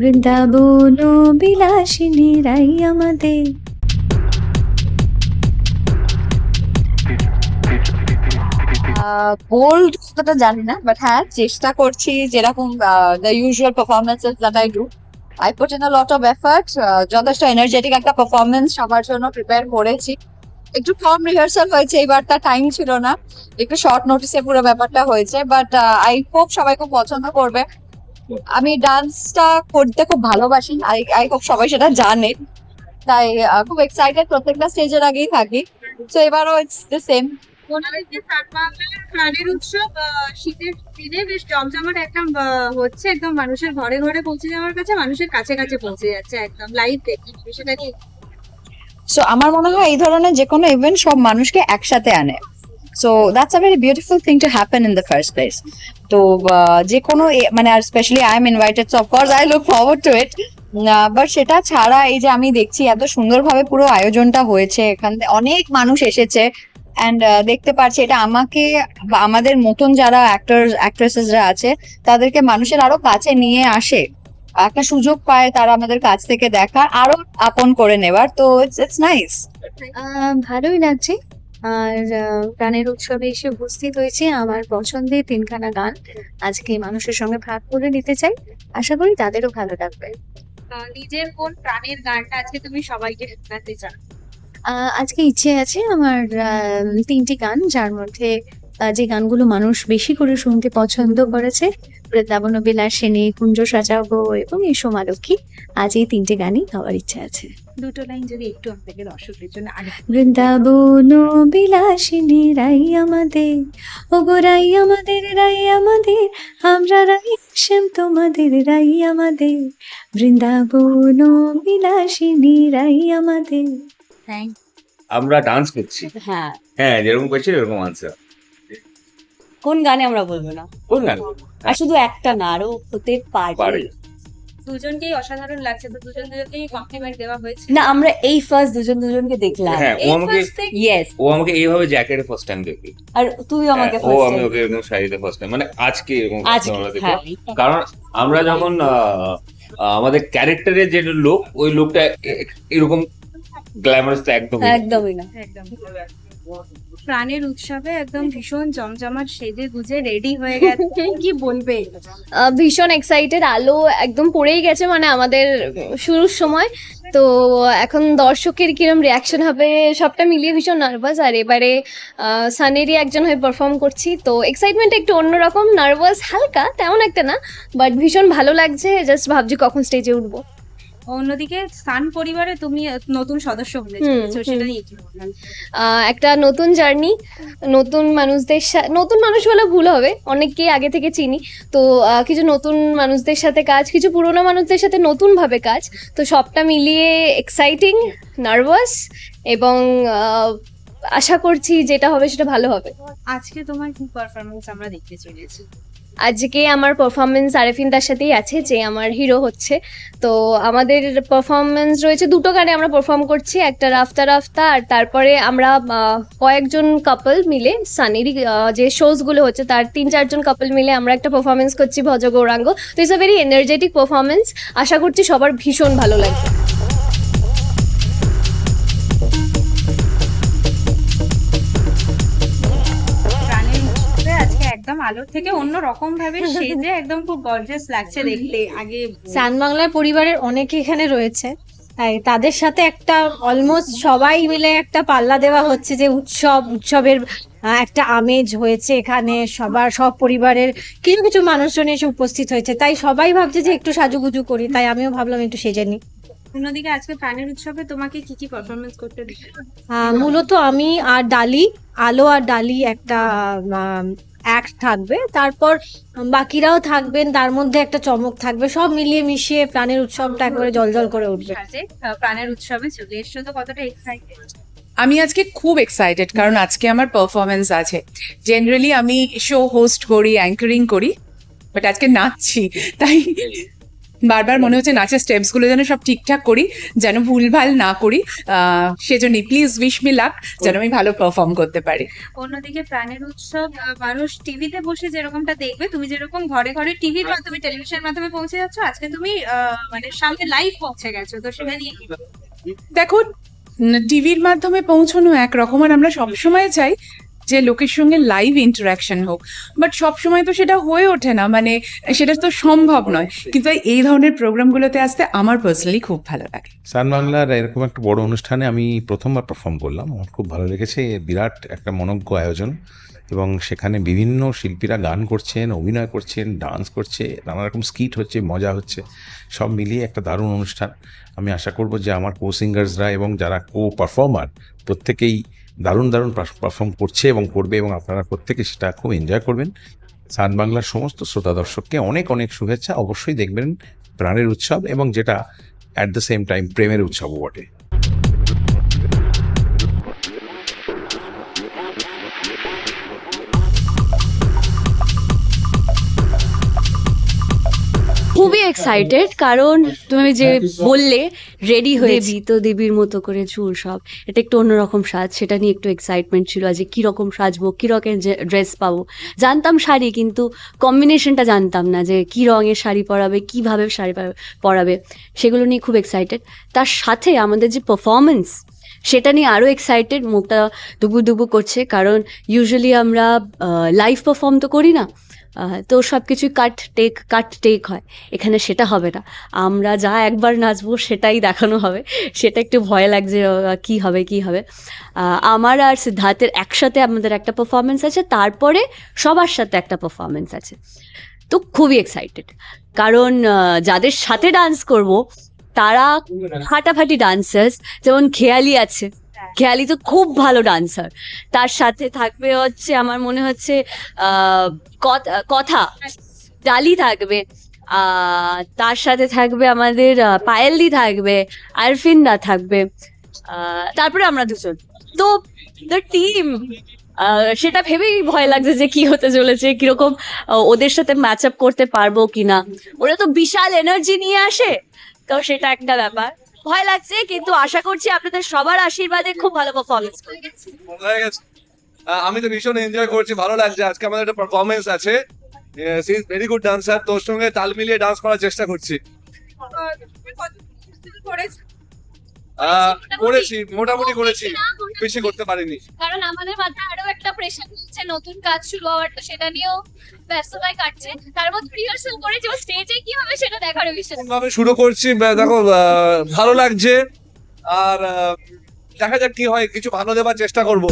বৃন্দাবন বিলাসিনী রাই আমাদের। বোল্ড কতটা জানি না বাট হ্যাঁ চেষ্টা করছি যেরকম the usual performances that I do I put in lot of effort যথেষ্ট এনার্জেটিক একটা পারফরমেন্স সবার জন্য প্রিপেয়ার করেছি। একটু কম রিহার্সাল হয়েছে এইবারটা টাইম ছিল না। একটু শর্ট নোটিসে পুরো ব্যাপারটা হয়েছে বাট আই হোপ সবাই খুব পছন্দ করবে। আমি ডান্সটা করতে খুব ভালোবাসি। আই আই হোপ সবাই সেটা জানে। তাই খুব এক্সাইটেড প্রত্যেকটা স্টেজের আগেই থাকি। তো এবারও ইটস দ্য সেম প্রাণের উৎসব শীতের দিনে বেশ জমজমাট একদম আহ, হচ্ছে একদম মানুষের ঘরে ঘরে পৌঁছে যাওয়ার কাছে মানুষের কাছে কাছে পৌঁছে যাচ্ছে একদম লাইভ দেখি। সো আমার মনে হয় এই ধরনের যে কোনো ইভেন্ট সব মানুষকে একসাথে আনে। So that's a beautiful thing to happen in the first place তো যে কোনো মানে আর specially I am invited so of course I look forward to it but সেটা ছাড়া এই যে আমি দেখছি এত সুন্দরভাবে পুরো আয়োজনটা হয়েছে এখান অনেক মানুষ এসেছে অ্যান্ড দেখতে পাচ্ছি এটা আমাকে আমাদের মতন যারা অ্যাক্টর অ্যাক্ট্রেসেসরা আছে, তাদেরকে মানুষের আরও কাছে নিয়ে আসে। একটা সুযোগ পায় তারা আমাদের কাছ থেকে দেখার, আরও আপন করে নেবার তো ইটস ইটস নাইস ভালোই লাগছে। আর গানের উৎসবে এসে উপস্থিত হয়েছে আমার পছন্দের তিনখানা গান। আজকে মানুষের সঙ্গে ভাগ করে নিতে চাই। আশা করি তাদেরও ভালো লাগবে। নিজের কোন প্রাণের গানটা আজকে তুমি সবাইকে শোনাতে চাও? আহ, আজকে ইচ্ছে আছে আমার আহ, তিনটি গান। যার মধ্যে যে গানগুলো মানুষ বেশি করে শুনতে পছন্দ করেছে বৃন্দাবন বিলাসিনী কুঞ্জ সাজাবো এবং এসো মা লক্ষ্মী আজ এই তিনটে গানই গাওয়ার ইচ্ছা আছে। দুটো লাইন যদি একটু আপনাকে দর্শকদের জন্য বৃন্দাবন বিলাসিনী রাই আমাদের। ওগো রাই আমাদের রাই আমাদের। আমরা রাই শ্যাম তোমাদের রাই আমাদের। বৃন্দাবন বিলাসিনী রাই আমাদের। থ্যাংক আমরা ডান্স করছি। হ্যাঁ। হ্যাঁ যেরকম করছি এরকম আনসার কোন গানে আমরা বলব না? কোন গান? আর শুধু একটা না আরও হতে পারে। পারে। দুজনকেই অসাধারণ লাগছে তো দুজন দুজনকেই কমপ্লিমেন্ট দেওয়া হয়েছে। না আমরা এই ফার্স্ট দুজন দুজনকে দেখলাম। হ্যাঁ ও আমাকে ইয়েস ও আমাকে এইভাবে জ্যাকেটে ফার্স্ট টাইম দেখি। আর তুই আমাকে হ্যাঁ, ও আমি ওকে এরকম শাড়িতে ফার্স্ট টাইম মানে আজকে এরকম আজকে আমরা দেখলাম। হ্যাঁ। কারণ আমরা যখন আমাদের ক্যারেক্টারের যে লোক ওই লোকটা এরকম গ্ল্যামারাস তো একদম একদমই না। একদম প্রাণের উৎসবে একদম ভীষণ জমজমাট সেজে গুজে রেডি হয়ে গেছে। কি বলবে? ভীষণ এক্সাইটেড আলো একদম পড়েই গেছে মানে আমাদের শুরুর সময়। তো এখন দর্শকের কিরম রিয়াকশন হবে সবটা মিলিয়ে ভীষণ নার্ভাস আর এবারে সানেরই একজন হয়ে পারফর্ম করছি। তো এক্সাইটমেন্ট একটু অন্যরকম নার্ভাস হালকা তেমন একটা না বাট ভীষণ ভালো লাগছে। জাস্ট ভাবছি কখন স্টেজে উঠবো। অন্যদিকে সান পরিবারে তুমি নতুন সদস্য হলে। সেটা নিয়ে কি একটা নতুন জার্নি নতুন মানুষদের সা- নতুন মানুষ বলে ভুল হবে অনেককেই আগে থেকে চিনি। তো কিছু নতুন মানুষদের সাথে কাজ কিছু পুরোনো মানুষদের সাথে নতুনভাবে কাজ তো সবটা মিলিয়ে এক্সাইটিং নার্ভাস এবং আশা করছি যেটা হবে সেটা ভালো হবে। আজকে তোমার কি পারফরমেন্স আমরা দেখতে চলেছি? আজকে আমার পারফরমেন্স আরেফিন তার সাথেই আছে, যে আমার হিরো হচ্ছে। তো আমাদের পারফরমেন্স রয়েছে, দুটো গানে আমরা পারফর্ম করছি, একটা রাফতা রাফতা আর তারপরে আমরা কয়েকজন কাপল মিলে, সানির যে শোজগুলো হচ্ছে, তার তিন চারজন কাপল মিলে আমরা একটা পারফরমেন্স করছি ভজ গৌরাঙ্গ তো it's a very energetic performance আশা করছি সবার ভীষণ ভালো লাগবে। আলোর থেকে অন্য রকম ভাবে সেজে একদম খুব গর্জিয়াস লাগছে দেখতে। আগে সান বাংলার পরিবারের অনেকে এখানে রয়েছে। তাই তাদের সাথে একটা অলমোস্ট সবাই মিলে একটা পাল্লা দেওয়া হচ্ছে যে উৎসব উৎসবের একটা আমেজ হয়েছে এখানে। সবার সব পরিবারের কিছু কিছু মানুষজন এসে উপস্থিত হয়েছে। তাই সবাই ভাবছে যে একটু সাজুগুজু করি। তাই আমিও ভাবলাম একটু সেজে নিই। অন্যদিকে আজকে প্রাণের উৎসবে তোমাকে কি কি পারফরমেন্স করতে মূলত আমি আর ডালি আলো আর ডালি একটা অ্যাক্ট থাকবে। তারপর বাকিরাও থাকবেন তার মধ্যে একটা চমক থাকবে। সব মিলিয়ে মিশিয়ে প্রাণের উৎসবটা একবারে জলজল করে উঠবে। প্রাণের উৎসবে চলে এসছো তো কতটা এক্সাইটেড আমি আজকে খুব এক্সাইটেড কারণ আজকে আমার পারফরমেন্স আছে। জেনারেলি আমি শো হোস্ট করি অ্যাঙ্কারিং করি বাট আজকে নাচছি তাই বারবার মনে হচ্ছে নাচের স্টেপসগুলো যেন সব ঠিকঠাক করি যেন ভুলভাল না করি। আহ, সেজন্য প্লিজ উইশ মি লাক যেন আমি ভালো পারফর্ম করতে পারি। অন্যদিকে প্রাণের উৎসব মানুষ টিভিতে বসে যেরকমটা দেখবে তুমি যেরকম ঘরে ঘরে টিভির মাধ্যমে টেলিভিশনের মাধ্যমে পৌঁছে যাচ্ছ আজকে তুমি আহ, মানে সামনে লাইভ পৌঁছে গেছো তো সেটা নিয়ে কি দেখো টিভির মাধ্যমে পৌঁছানো একরকম আর আমরা সবসময় চাই যে লোকের সঙ্গে লাইভ ইন্টারাকশন হোক। বাট সবসময় তো সেটা হয়ে ওঠে না মানে সেটা তো সম্ভব নয়। কিন্তু এই ধরনের প্রোগ্রামগুলোতে আসতে আমার পার্সোনালি খুব ভালো লাগে। সান বাংলার এরকম একটা বড় অনুষ্ঠানে আমি প্রথমবার পারফর্ম করলাম। আমার খুব ভালো লেগেছে। বিরাট একটা মনজ্ঞ আয়োজন। এবং সেখানে বিভিন্ন শিল্পীরা গান করছেন অভিনয় করছেন ডান্স করছে নানা রকম স্কিট হচ্ছে মজা হচ্ছে। সব মিলিয়ে একটা দারুণ অনুষ্ঠান। আমি আশা করব যে আমার কো সিঙ্গার্সরা এবং যারা কো পারফর্মার প্রত্যেকেই দারুণ দারুণ পারফর্ম করছে এবং করবে এবং আপনারা প্রত্যেকে সেটা খুব এনজয় করবেন। সান বাংলার সমস্ত শ্রোতা দর্শককে অনেক অনেক শুভেচ্ছা। অবশ্যই দেখবেন প্রাণের উৎসব এবং যেটা অ্যাট দ্য সেম টাইম প্রেমের উৎসবও বটে। খুবই এক্সাইটেড কারণ তুমি যে বললে রেডি হয়ে দেবী তো দেবীর মতো করে চুল সব এটা একটু অন্যরকম সাজ সেটা নিয়ে একটু এক্সাইটমেন্ট ছিল যে কীরকম সাজবো কী রকম ড্রেস পাবো। জানতাম শাড়ি কিন্তু কম্বিনেশনটা জানতাম না যে কী রঙের শাড়ি পরাবে কীভাবে শাড়ি পরাবে সেগুলো নিয়ে খুব এক্সাইটেড তার সাথে আমাদের যে পারফরমেন্স সেটা নিয়ে আরও এক্সাইটেড মুখটা দুবু দুবু করছে কারণ ইউজুয়ালি আমরা লাইভ পারফর্ম তো করি না তো সব কিছুই কাট টেক কাট টেক হয়। এখানে সেটা হবে না। আমরা যা একবার নাচবো সেটাই দেখানো হবে। সেটা একটু ভয় লাগছে কি হবে কি হবে। আমার আর সিদ্ধার্থের একসাথে আমাদের একটা পারফরমেন্স আছে তারপরে সবার সাথে একটা পারফরমেন্স আছে। তো খুবই এক্সাইটেড কারণ যাদের সাথে ডান্স করব তারা ফাটাফাটি ডান্সার্স যেমন খেয়ালি আছে। খেয়ালি তো খুব ভালো ডান্সার তার সাথে থাকবে হচ্ছে, আমার মনে হচ্ছে কথা- ডালি থাকবে তার সাথে থাকবে আমাদের পায়েলদি থাকবে, আরফিনদা থাকবে তারপরে আমরা দুজন। তো দ্য টিম সেটা ভেবেই ভয় লাগছে যে কি হতে চলেছে, কীরকম ওদের সাথে ম্যাচ আপ করতে পারব কিনা। ওরা তো বিশাল এনার্জি নিয়ে আসে, তো সেটা একটা ব্যাপার। ভয় লাগছে কিন্তু আশা করছি আপনাদের সবার আশীর্বাদে খুব ভালো পারফরমেন্স হয়ে আমি তো ভীষণ এনজয় করছি ভালো লাগছে। আজকে আমাদের একটা পারফরমেন্স আছে। She is very good dancer তোর সঙ্গে তাল মিলিয়ে ডান্স করার চেষ্টা করছি। করেছি মোটামুটি করেছি। বেশি করতে পারিনি। কারণ আমাদের মাথায় আরও একটা প্রেশার হচ্ছে নতুন কাজ শুরু হওয়ার তো সেটা নিয়েও ব্যস্ততায় কাটছে। তার মধ্যে রিহার্সাল করে যে স্টেজে কি সেটা দেখার বিষয়? ভাবে শুরু করছি দেখো ভালো লাগছে। আর দেখা যাক কি হয়, কিছু ভালো দেবার চেষ্টা করব।